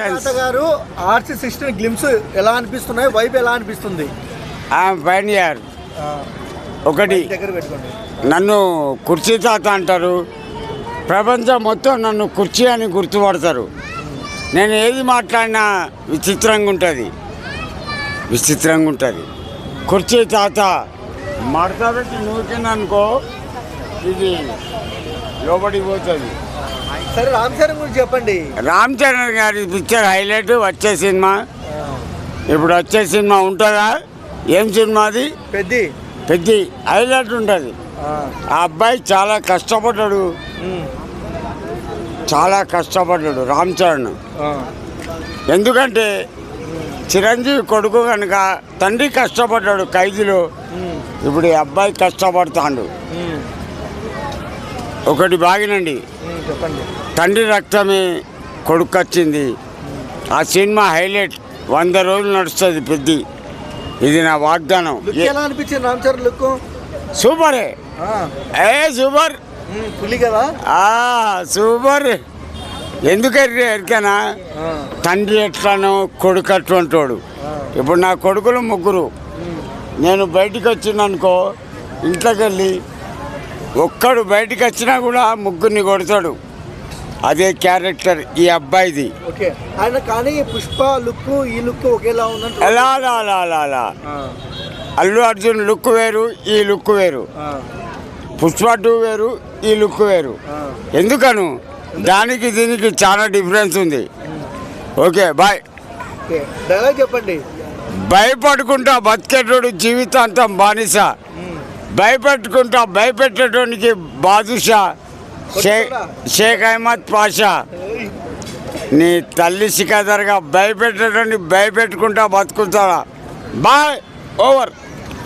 Chance గారు RC sixteen glimpse ఎలా అనిపిస్తున్నాయి? వైబ్ ఎలా అనిపిస్తుంది? ఫైన్ ఇయర్ ఒకటి. దగ్గర పెట్టుకోండి. నన్ను కుర్చీ తాత అంటారు. ప్రపంచం మొత్తం నన్ను కుర్చీ అని గుర్తుపడతారు. నేను ఏది మాట్లాడినా విచిత్రంగా ఉంటుంది. విచిత్రంగా ఉంటుంది. కుర్చీ తాత మడతబెట్టి నూకిందనుకో ఇది లోబడికి పోతుంది. సరే రామ్ చరణ్ గురించి చెప్పండి. రామ్ చరణ్ గారి పిక్చర్ హైలైట్ వచ్చే సినిమా. ఇప్పుడు వచ్చే సినిమా ఉంటుందా? ఏం సినిమా అది? పెద్ది. పెద్ద. హైలైట్ ఉంటుంది. ఆ, అబ్బాయి చాలా కష్టపడ్డాడు. చాలా కష్టపడ్డాడు రామ్ చరణ్. ఎందుకంటే చిరంజీవి కొడుకు కనుక తండ్రి కష్టపడ్డాడు ఖైదీలో. ఇప్పుడు ఈ అబ్బాయి కష్టపడతాడు. ఒకటి బాగినండి. చెప్పండి. తండ్రి రక్తమే కొడుకు వచ్చింది ఆ సినిమా హైలైట్. వంద రోజులు నడుస్తుంది పెద్ద. ఇది నా వాగ్దానం. ఎలా అనిపించింది రామ్ చరణ్ లుక్? సూపరే. ఏ సూపర్. పులి కదా? ఆ సూపర్. ఎందుకంటే ఎరికనా? తండ్రి ఎట్లానో కొడుకు అటువంటాడు. ఆ, ఇప్పుడు నా కొడుకులు ముగ్గురు. నేను బయటికి వచ్చిందనుకో ఇంట్లోకి వెళ్ళి ఒక్కడు బయటికి వచ్చినా కూడా ముగ్గురిని కొడతాడు. అదే క్యారెక్టర్ ఈ అబ్బాయిది. ఆయన కానీ పుష్ప లుక్ ఈ లుక్ ఒకేలా ఉందంటే అలా అలా అలా అలా అలా. ఆ, అల్లు అర్జున్ లుక్ వేరు ఈ లుక్ వేరు. పుష్ప టూ వేరు ఈ లుక్ వేరు. ఎందుకను? దానికి దీనికి చాలా డిఫరెన్స్ ఉంది. Okay bye. డైలాగ్ చెప్పండి. భయపడుకుంటా బతికేటోడు జీవితాంతం బానిస. భయపెట్టుకుంటా భయపెట్టేటోనికి బాదుషా షేక్ షేక్ అహ్మద్ పాషా. నీ తల్లి సికాదర్గా భయపెట్టడానికి భయపెట్టుకుంటా బతుకుతాడా? Boy over.